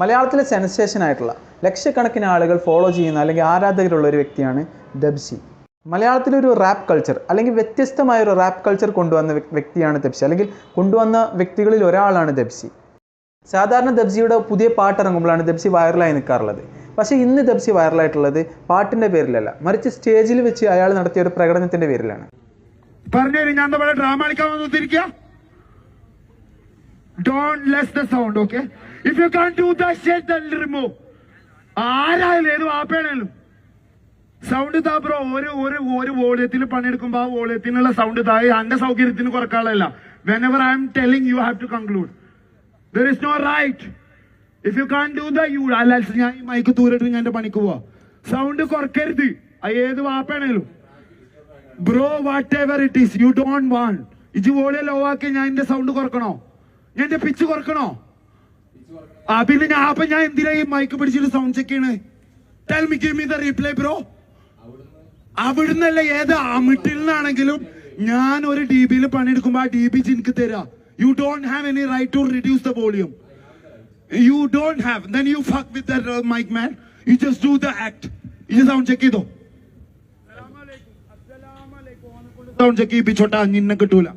മലയാളത്തിലെ സെൻസേഷൻ ആയിട്ടുള്ള ലക്ഷക്കണക്കിന് ആളുകൾ ഫോളോ ചെയ്യുന്ന അല്ലെങ്കിൽ ആരാധകരുള്ള ഒരു വ്യക്തിയാണ് ദബ്സി. മലയാളത്തിലൊരു റാപ്പ് കൾച്ചർ അല്ലെങ്കിൽ വ്യത്യസ്തമായ ഒരു റാപ്പ് കൾച്ചർ കൊണ്ടുവന്ന വ്യക്തിയാണ് ദബ്സി. അല്ലെങ്കിൽ കൊണ്ടുവന്ന വ്യക്തികളിൽ ഒരാളാണ് ദബ്സി. സാധാരണ ദബ്സിയുടെ പുതിയ പാട്ട് ഇറങ്ങുമ്പോഴാണ് ദബ്സി വൈറലായി നിൽക്കാറുള്ളത്. പക്ഷേ ഇന്ന് ദബ്സി വൈറലായിട്ടുള്ളത് പാട്ടിന്റെ പേരിലല്ല. മറിച്ച് സ്റ്റേജിൽ വെച്ച് അയാൾ നടത്തിയ ഒരു പ്രകടനത്തിന്റെ പേരിലാണ്. പറഞ്ഞു ഞാൻ ഡ്രാമ കളിക്കാൻ don't less the sound okay if you can do the remove ആരായാലും ഏത് വാപ്പയാണേലും. സൗണ്ട് താ ബ്രോ ഒരു ഒരു ഒരു വോളിയത്തിൽ പണിയെടുക്കുമ്പോൾ ആ വോളിയത്തിനുള്ള സൗണ്ട് താ അന്റെ സൗകര്യത്തിന് കുറക്കാളല്ല whenever I am telling you have to conclude there is no right if you can do the you അല്ല ഞാൻ ഈ മൈക്ക് ദൂരിട്ട് ഞാൻ എന്റെ പണിക്ക് പോവാ. സൗണ്ട് കുറക്കരുത്. ഏത് വാപ്പയാണേലും. Bro whatever it is you don't want is volume low ആക്കി ഞാൻ എന്റെ സൗണ്ട് കുറക്കണോ? ഞാൻ എന്റെ പിച്ച് കുറക്കണോ? ആ പിന്നെ ഞാൻ അപ്പൊ ഞാൻ എന്തിനാ ഈ മൈക്ക് പിടിച്ചിട്ട് സൗണ്ട് ചെക്ക് ചെയ്യണേ? Tell me give me the reply bro അവിടുന്നല്ല ഏത്? അമിട്ടിൽ നിന്നാണെങ്കിലും ഞാൻ ഒരു ഡി ബിയിൽ പണിയെടുക്കുമ്പോ ആ ഡി ബി എനിക്ക് തരാ. You don't have any right to reduce the volume you don't have then you fuck with the mic man you just do the act ഇത് സൗണ്ട് ചെക്ക് ചെയ്തോ? സൗണ്ട് ചെക്ക് ചെയ്യിപ്പിച്ചോട്ടാ നിന്നെ കിട്ടൂല.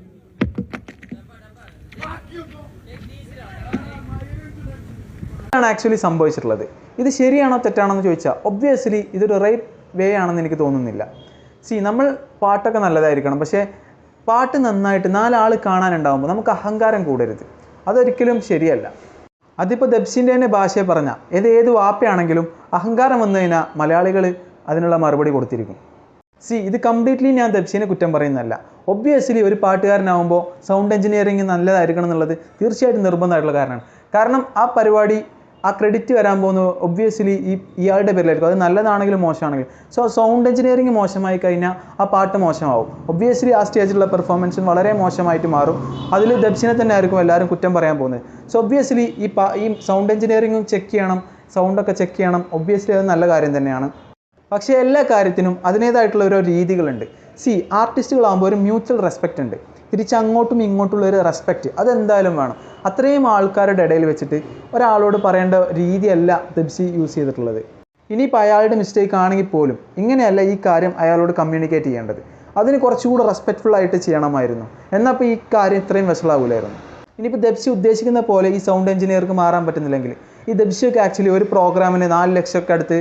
ആണ് ആക്ച്വലി സംഭവിച്ചിട്ടുള്ളത്. ഇത് ശരിയാണോ തെറ്റാണോ എന്ന് ചോദിച്ചാൽ ഒബ്വിയസ്ലി ഇതൊരു റൈറ്റ് വേ ആണെന്ന് എനിക്ക് തോന്നുന്നില്ല. സി നമ്മൾ പാട്ടൊക്കെ നല്ലതായിരിക്കണം പക്ഷേ പാട്ട് നന്നായിട്ട് നാലാൾ കാണാനുണ്ടാകുമ്പോൾ നമുക്ക് അഹങ്കാരം കൂടരുത്. അതൊരിക്കലും ശരിയല്ല. അതിപ്പോൾ ദബ്സിന്റെ തന്നെ ഭാഷയെ പറഞ്ഞാൽ ഏത് ഏത് വാപ്പയാണെങ്കിലും അഹങ്കാരം വന്നു കഴിഞ്ഞാൽ മലയാളികൾ അതിനുള്ള മറുപടി കൊടുത്തിരിക്കും. സി ഇത് കംപ്ലീറ്റ്ലി ഞാൻ ദബ്സിനെ കുറ്റം പറയുന്നതല്ല. ഒബ്വിയസ്ലി ഒരു പാട്ടുകാരനാവുമ്പോൾ സൗണ്ട് എഞ്ചിനീയറിംഗ് നല്ലതായിരിക്കണം എന്നുള്ളത് തീർച്ചയായിട്ടും നിർബന്ധമായിട്ടുള്ള കാരണമാണ്. കാരണം ആ പരിപാടി ആ ക്രെഡിറ്റ് വരാൻ പോകുന്നത് ഒബ്വിയസ്ലി ഈ ഇയാളുടെ പേരിലായിരിക്കും. അത് നല്ലതാണെങ്കിലും മോശമാണെങ്കിലും. സോ സൗണ്ട് എഞ്ചിനീയറിംഗ് മോശമായി കഴിഞ്ഞാൽ ആ പാട്ട് മോശമാവും. ഒബ്വിയസ്ലി ആ സ്റ്റേജിലുള്ള പെർഫോമൻസും വളരെ മോശമായിട്ട് മാറും. അതിൽ ദബ്സിനെ തന്നെ ആയിരിക്കും എല്ലാവരും കുറ്റം പറയാൻ പോകുന്നത്. സോ ഒബ്വിയസ്ലി ഈ പാ ഈ സൗണ്ട് എഞ്ചിനീയറിംഗും ചെക്ക് ചെയ്യണം. സൗണ്ടൊക്കെ ചെക്ക് ചെയ്യണം. ഒബ്വിയസ്ലി അത് നല്ല കാര്യം തന്നെയാണ്. പക്ഷേ എല്ലാ കാര്യത്തിനും അതിനേതായിട്ടുള്ള ഓരോ രീതികളുണ്ട്. സി ആർട്ടിസ്റ്റുകളാകുമ്പോൾ ഒരു മ്യൂച്വൽ റെസ്പെക്റ്റ് ഉണ്ട്. തിരിച്ച് അങ്ങോട്ടും ഇങ്ങോട്ടുള്ള ഒരു റെസ്പെക്റ്റ് അതെന്തായാലും വേണം. അത്രയും ആൾക്കാരുടെ ഇടയിൽ വെച്ചിട്ട് ഒരാളോട് പറയേണ്ട രീതിയല്ല ദബ്സി യൂസ് ചെയ്തിട്ടുള്ളത്. ഇനിയിപ്പോൾ അയാളുടെ മിസ്റ്റേക്ക് ആണെങ്കിൽ പോലും ഇങ്ങനെയല്ല ഈ കാര്യം അയാളോട് കമ്മ്യൂണിക്കേറ്റ് ചെയ്യേണ്ടത്. അതിന് കുറച്ചുകൂടി റെസ്പെക്ട്ഫുൾ ആയിട്ട് ചെയ്യണമായിരുന്നു. എന്നാൽ ഇപ്പോൾ ഈ കാര്യം ഇത്രയും വഷളാവില്ലായിരുന്നു ഇനിയിപ്പോൾ ദബ്സി ഉദ്ദേശിക്കുന്ന പോലെ ഈ സൗണ്ട് എഞ്ചിനീയർക്ക് മാറാൻ പറ്റുന്നില്ലെങ്കിൽ ഈ ദബ്സിയൊക്കെ ആക്ച്വലി ഒരു പ്രോഗ്രാമിന് നാല് ലക്ഷമൊക്കെ അടുത്ത്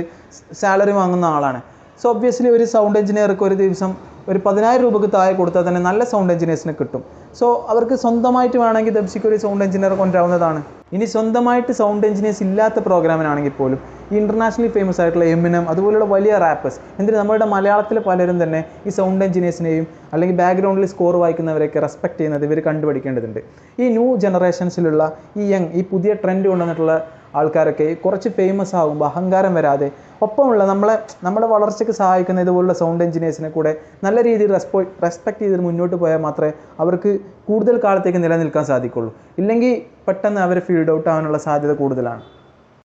സാലറി വാങ്ങുന്ന ആളാണ്. സോ ഒബ്വിയസ്ലി ഒരു സൗണ്ട് എഞ്ചിനീയർക്ക് ഒരു ദിവസം ഒരു പതിനായിരം രൂപക്ക് താഴെ കൊടുത്താൽ തന്നെ നല്ല സൗണ്ട് എഞ്ചിനീയേഴ്സിന് കിട്ടും. സോ അവർക്ക് സ്വന്തമായിട്ട് വേണമെങ്കിൽ ദബ്സിക്ക് ഒരു സൗണ്ട് എഞ്ചിനീയർ കൊണ്ടുവരാവുന്നതാണ്. ഇനി സ്വന്തമായിട്ട് സൗണ്ട് എഞ്ചിനീയേഴ്സ് ഇല്ലാത്ത പ്രോഗ്രാമിനാണെങ്കിൽ പോലും ഇന്റർനാഷണലി ഫേമസ് ആയിട്ടുള്ള എമിനം അതുപോലെയുള്ള വലിയ റാപ്പേഴ്സ് എന്തിന്? നമ്മുടെ മലയാളത്തിലെ പലരും തന്നെ ഈ സൗണ്ട് എഞ്ചിനീയേഴ്സിനെയും അല്ലെങ്കിൽ ബാക്ക്ഗ്രൗണ്ടിൽ സ്കോർ വായിക്കുന്നവരെയൊക്കെ റെസ്പെക്ട് ചെയ്യുന്നത് ഇവർ കണ്ടുപഠിക്കേണ്ടതുണ്ട്. ഈ ന്യൂ ജനറേഷൻസിലുള്ള ഈ യങ് ഈ പുതിയ ട്രെൻഡ് കൊണ്ടുവന്നിട്ടുള്ള ആൾക്കാരൊക്കെ കുറച്ച് ഫേമസ് ആകുമ്പോൾ അഹങ്കാരം വരാതെ ഒപ്പമുള്ള നമ്മളെ നമ്മുടെ വളർച്ചയ്ക്ക് സഹായിക്കുന്ന ഇതുപോലുള്ള സൗണ്ട് എഞ്ചിനീയേഴ്സിനെ കൂടെ നല്ല രീതിയിൽ റെസ്പോ റെസ്പെക്ട് ചെയ്ത് മുന്നോട്ട് പോയാൽ മാത്രമേ അവർക്ക് കൂടുതൽ കാലത്തേക്ക് നിലനിൽക്കാൻ സാധിക്കുള്ളൂ. ഇല്ലെങ്കിൽ പെട്ടെന്ന് അവർ ഫീൽഡ് ഔട്ട് ആവാനുള്ള സാധ്യത കൂടുതലാണ്.